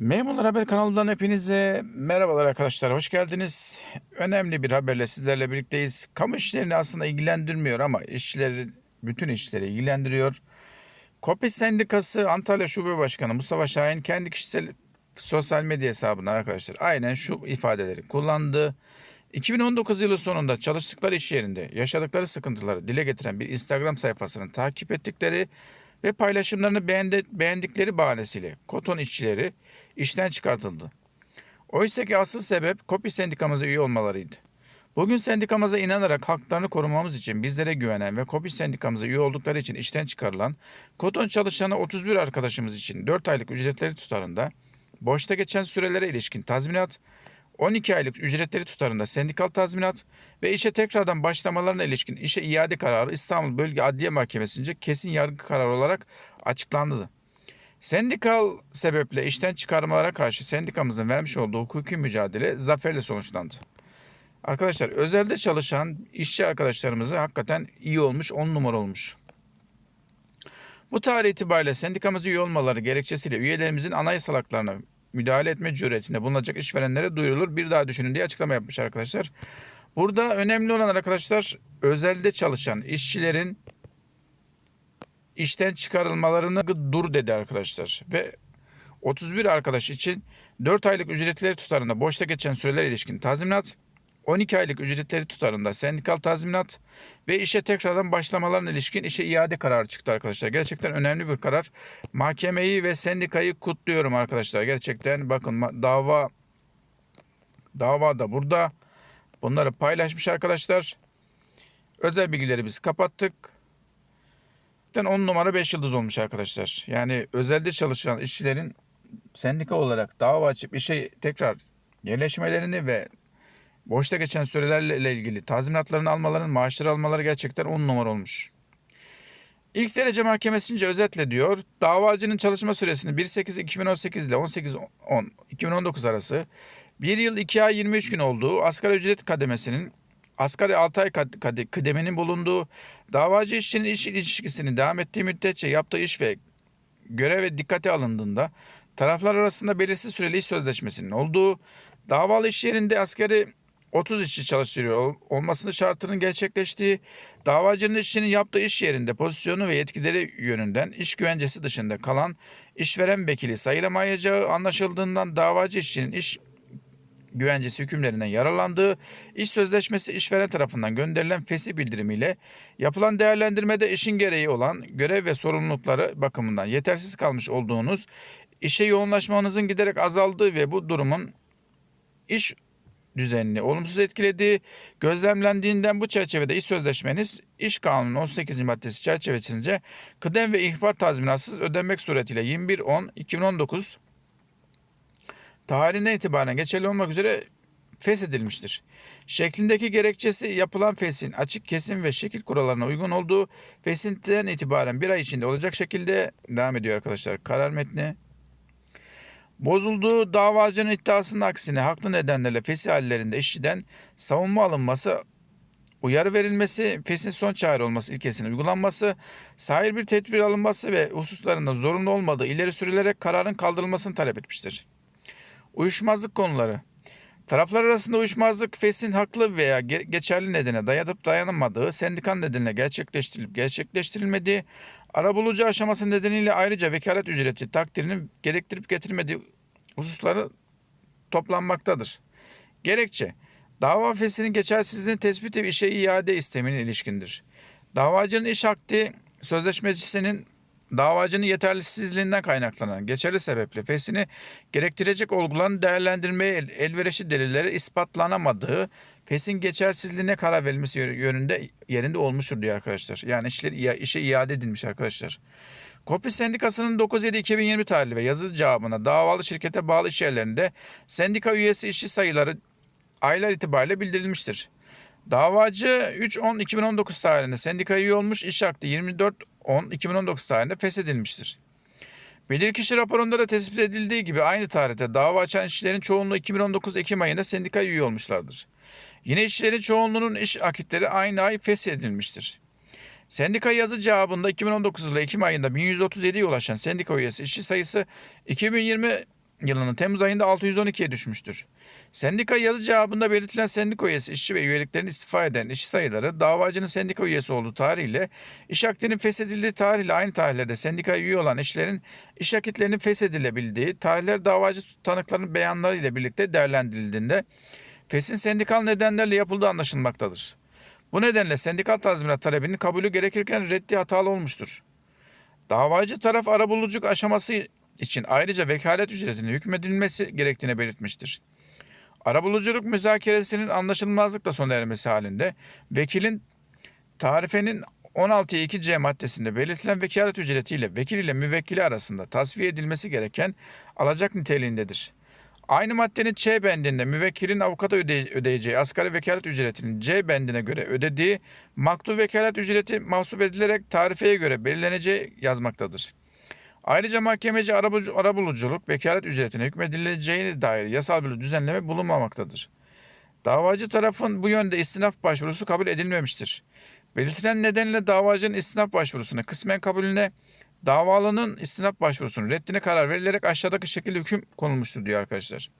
Memurlar Haber kanalından hepinize merhabalar arkadaşlar. Hoş geldiniz. Önemli bir haberle sizlerle birlikteyiz. Kamu işlerini aslında ilgilendirmiyor ama işleri, bütün işleri ilgilendiriyor. Kopis Sendikası Antalya Şube Başkanı Mustafa Şahin kendi kişisel sosyal medya hesabından arkadaşlar aynen şu ifadeleri kullandı. 2019 yılı sonunda çalıştıkları iş yerinde yaşadıkları sıkıntıları dile getiren bir Instagram sayfasını takip ettikleri ve paylaşımlarını beğendi, beğendikleri bahanesiyle koton işçileri işten çıkartıldı. Oysa ki asıl sebep Kopi sendikamıza üye olmalarıydı. Bugün sendikamıza inanarak haklarını korumamız için bizlere güvenen ve Kopi sendikamıza üye oldukları için işten çıkarılan koton çalışanı 31 arkadaşımız için 4 aylık ücretleri tutarında boşta geçen sürelere ilişkin tazminat, 12 aylık ücretleri tutarında sendikal tazminat ve işe tekrardan başlamalarına ilişkin işe iade kararı İstanbul Bölge Adliye Mahkemesi'nce kesin yargı kararı olarak açıklandı. Sendikal sebeple işten çıkarmalara karşı sendikamızın vermiş olduğu hukuki mücadele zaferle sonuçlandı. Arkadaşlar özelde çalışan işçi arkadaşlarımızı hakikaten iyi olmuş, on numara olmuş. Bu tarih itibariyle sendikamıza üye olmaları gerekçesiyle üyelerimizin anayasal haklarına müdahale etme cüretinde bulunacak işverenlere duyurulur. Bir daha düşünün diye açıklama yapmış arkadaşlar. Burada önemli olan arkadaşlar özelde çalışan işçilerin işten çıkarılmalarını dur dedi arkadaşlar. Ve 31 arkadaş için 4 aylık ücretleri tutarında boşta geçen süreler ilişkin tazminat, 12 aylık ücretleri tutarında sendikal tazminat ve işe tekrardan başlamalarına ilişkin işe iade kararı çıktı arkadaşlar. Gerçekten önemli bir karar. Mahkemeyi ve sendikayı kutluyorum arkadaşlar. Gerçekten bakın dava dava da burada. Bunları paylaşmış arkadaşlar. Özel bilgileri biz kapattık. Zaten 10 numara 5 yıldız olmuş arkadaşlar. Yani özelde çalışan işçilerin sendika olarak dava açıp işe tekrar yerleşmelerini ve boşta geçen sürelerle ilgili tazminatlarını almaların, maaşları almaları gerçekten 10 numara olmuş. İlk derece mahkemesince özetle diyor, davacının çalışma süresini 1.8.2018 ile 18.10.2019 arası 1 yıl 2 ay 23 gün olduğu asgari ücret kademesinin asgari 6 ay kad- kad- kıdemenin bulunduğu davacı işçinin iş ilişkisini devam ettiği müddetçe yaptığı iş ve göreve dikkate alındığında taraflar arasında belirsiz süreli iş sözleşmesinin olduğu, davalı iş yerinde asgari 30 işçi çalıştırıyor. Ol- olmasının şartının gerçekleştiği, davacının işçinin yaptığı iş yerinde pozisyonu ve yetkileri yönünden iş güvencesi dışında kalan işveren vekili sayılamayacağı anlaşıldığından davacı işçinin iş güvencesi hükümlerinden yararlandığı, iş sözleşmesi işveren tarafından gönderilen fesih bildirimiyle yapılan değerlendirmede işin gereği olan görev ve sorumlulukları bakımından yetersiz kalmış olduğunuz, işe yoğunlaşmanızın giderek azaldığı ve bu durumun iş düzenini olumsuz etkilediği gözlemlendiğinden bu çerçevede iş sözleşmeniz iş kanunun 18. maddesi çerçevesinde kıdem ve ihbar tazminatsız ödenmek suretiyle 21.10.2019 tarihinden itibaren geçerli olmak üzere feshedilmiştir. Şeklindeki gerekçesi yapılan feshin açık kesim ve şekil kurallarına uygun olduğu feshinden itibaren bir ay içinde olacak şekilde devam ediyor arkadaşlar. Karar metni. Bozulduğu davacının iddiasının aksine haklı nedenlerle fesih hallerinde işçiden savunma alınması uyarı verilmesi, fesin son çare olması ilkesinin uygulanması, sahil bir tedbir alınması ve hususlarında zorunlu olmadığı ileri sürülerek kararın kaldırılmasını talep etmiştir. Uyuşmazlık konuları. Taraflar arasında uyuşmazlık fesin haklı veya ge- geçerli nedene dayanıp dayanamadığı, sendikan nedeniyle gerçekleştirilip gerçekleştirilmediği, arabulucu aşaması nedeniyle ayrıca vekalet ücreti takdirinin gerektirip getirmediği hususları toplanmaktadır. Gerekçe Dava fesinin geçersizliğini tespit ve işe iade istemine ilişkindir. Davacının iş akdi sözleşmesinin davacının yetersizliğinden kaynaklanan geçerli sebeple fesini gerektirecek olguların değerlendirmeye el- elverişli delilleri ispatlanamadığı fesin geçersizliğine karar verilmesi yönünde yerinde olmuştur diyor arkadaşlar. Yani işler, işe iade edilmiş arkadaşlar. Kopi Sendikası'nın 9.7.2020 tarihli ve yazılı cevabına davalı şirkete bağlı iş yerlerinde sendika üyesi işçi sayıları aylar itibariyle bildirilmiştir. Davacı 3.10.2019 tarihinde sendikaya üye olmuş iş akdi 24.10.2019 tarihinde feshedilmiştir. Bilirkişi raporunda da tespit edildiği gibi aynı tarihte dava açan işçilerin çoğunluğu 2019 Ekim ayında sendikaya üye olmuşlardır. Yine işçilerin çoğunluğunun iş akitleri aynı ay feshedilmiştir. Sendika yazı cevabında 2019 yılı Ekim ayında 1137'ye ulaşan sendika üyesi işçi sayısı 2020 yılının Temmuz ayında 612'ye düşmüştür. Sendika yazı cevabında belirtilen sendika üyesi işçi ve üyeliklerini istifa eden işçi sayıları davacının sendika üyesi olduğu tarihle iş akdinin feshedildiği tarihle aynı tarihlerde sendikaya üye olan işçilerin iş akitlerinin feshedilebildiği tarihler davacı tanıkların beyanları ile birlikte değerlendirildiğinde feshin sendikal nedenlerle yapıldığı anlaşılmaktadır. Bu nedenle sendikal tazminat talebinin kabulü gerekirken reddi hatalı olmuştur. Davacı taraf arabuluculuk aşaması için ayrıca vekalet ücretine hükmedilmesi gerektiğini belirtmiştir. Arabuluculuk müzakeresinin anlaşılmazlıkla sona ermesi halinde vekilin tarifenin 16.2c maddesinde belirtilen vekalet ücretiyle vekil ile müvekkili arasında tasfiye edilmesi gereken alacak niteliğindedir. Aynı maddenin C bendinde müvekkilin avukata öde- ödeyeceği asgari vekalet ücretinin C bendine göre ödediği maktu vekalet ücreti mahsup edilerek tarifeye göre belirleneceği yazmaktadır. Ayrıca mahkemeci arabulucu- arabuluculuk vekalet ücretine hükmedileceğine dair yasal bir düzenleme bulunmamaktadır. Davacı tarafın bu yönde istinaf başvurusu kabul edilmemiştir. Belirtilen nedenle davacının istinaf başvurusuna kısmen kabulüne davalının istinaf başvurusunun reddine karar verilerek aşağıdaki şekilde hüküm konulmuştur diyor arkadaşlar.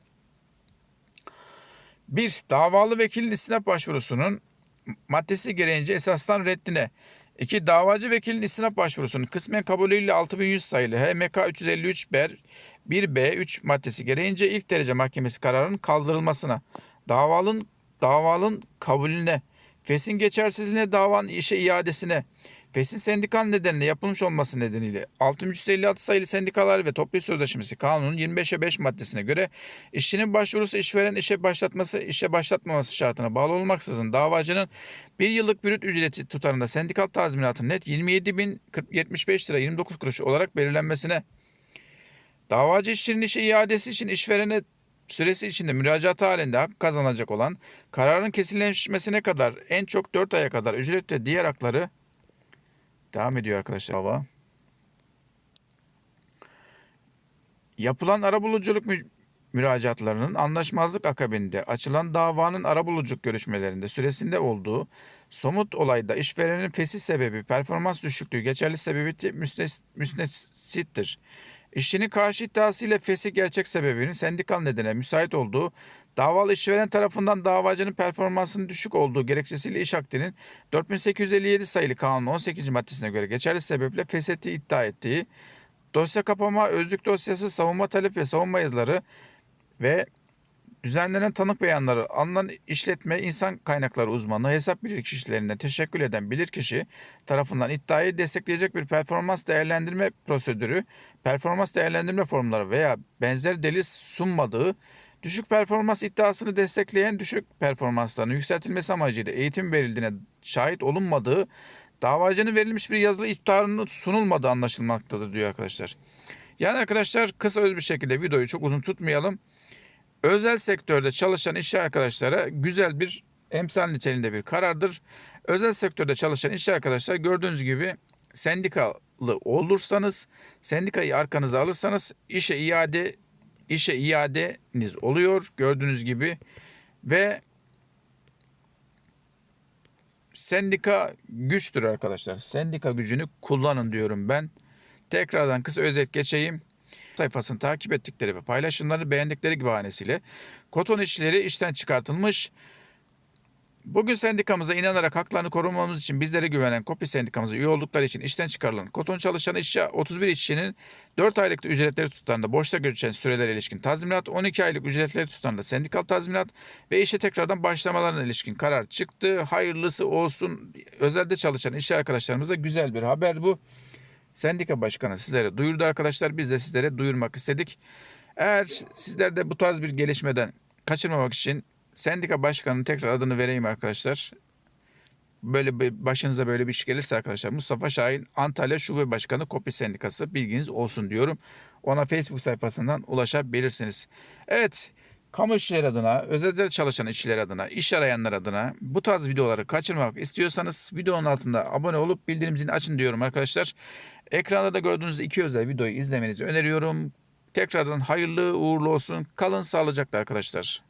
1. Davalı vekilin istinaf başvurusunun maddesi gereğince esaslan reddine 2. Davacı vekilin istinaf başvurusunun kısmen kabulüyle 6100 sayılı HMK 353 ber 1B 3 maddesi gereğince ilk derece mahkemesi kararının kaldırılmasına, davalın davalın kabulüne, fesin geçersizliğine davanın işe iadesine, fesin sendikal nedenle yapılmış olması nedeniyle 6356 sayılı sendikalar ve toplu sözleşmesi kanunun 25'e 5 maddesine göre işçinin başvurusu işveren işe başlatması, işe başlatmaması şartına bağlı olmaksızın davacının bir yıllık bürüt ücreti tutarında sendikal tazminatın net 27.075 lira 29 kuruş olarak belirlenmesine, davacı işçinin işe iadesi için işverene süresi içinde müracaat halinde hak kazanacak olan kararın kesinleşmesine kadar en çok 4 aya kadar ücret ve diğer hakları devam ediyor arkadaşlar. Hava. Yapılan arabuluculuk mü- müracaatlarının anlaşmazlık akabinde açılan davanın arabuluculuk görüşmelerinde süresinde olduğu somut olayda işverenin fesih sebebi performans düşüklüğü geçerli sebebi müsnes- müsnesittir. İşçinin karşı iddiası ile fesih gerçek sebebinin sendikal nedene müsait olduğu, davalı işveren tarafından davacının performansının düşük olduğu gerekçesiyle iş akdinin 4857 sayılı kanun 18. maddesine göre geçerli sebeple feshettiği iddia ettiği, dosya kapama, özlük dosyası, savunma talep ve savunma yazıları ve düzenlenen tanık beyanları alınan işletme insan kaynakları uzmanı hesap bilirkişilerinden teşekkür eden bilirkişi tarafından iddiayı destekleyecek bir performans değerlendirme prosedürü, performans değerlendirme formları veya benzer delil sunmadığı düşük performans iddiasını destekleyen düşük performanslarının yükseltilmesi amacıyla eğitim verildiğine şahit olunmadığı davacının verilmiş bir yazılı ihtarının sunulmadığı anlaşılmaktadır diyor arkadaşlar. Yani arkadaşlar kısa öz bir şekilde videoyu çok uzun tutmayalım özel sektörde çalışan işçi arkadaşlara güzel bir emsal niteliğinde bir karardır. Özel sektörde çalışan işçi arkadaşlar gördüğünüz gibi sendikalı olursanız, sendikayı arkanıza alırsanız işe iade işe iadeniz oluyor gördüğünüz gibi ve sendika güçtür arkadaşlar. Sendika gücünü kullanın diyorum ben. Tekrardan kısa özet geçeyim sayfasını takip ettikleri ve paylaşımlarını beğendikleri gibi bahanesiyle koton işçileri işten çıkartılmış. Bugün sendikamıza inanarak haklarını korumamız için bizlere güvenen Kopi sendikamıza üye oldukları için işten çıkarılan koton çalışan işçi 31 işçinin 4 aylık ücretleri tutarında boşta geçen sürelere ilişkin tazminat, 12 aylık ücretleri tutarında sendikal tazminat ve işe tekrardan başlamalarına ilişkin karar çıktı. Hayırlısı olsun. Özelde çalışan işçi arkadaşlarımıza güzel bir haber bu. Sendika Başkanı sizlere duyurdu arkadaşlar. Biz de sizlere duyurmak istedik. Eğer sizler de bu tarz bir gelişmeden kaçırmamak için Sendika Başkanı'nın tekrar adını vereyim arkadaşlar. Böyle bir, başınıza böyle bir iş gelirse arkadaşlar Mustafa Şahin Antalya Şube Başkanı Kopi Sendikası bilginiz olsun diyorum. Ona Facebook sayfasından ulaşabilirsiniz. Evet kamu işçiler adına, özelde çalışan işçiler adına, iş arayanlar adına bu tarz videoları kaçırmak istiyorsanız videonun altında abone olup bildirim zilini açın diyorum arkadaşlar. Ekranda da gördüğünüz iki özel videoyu izlemenizi öneriyorum. Tekrardan hayırlı uğurlu olsun. Kalın sağlıcakla arkadaşlar.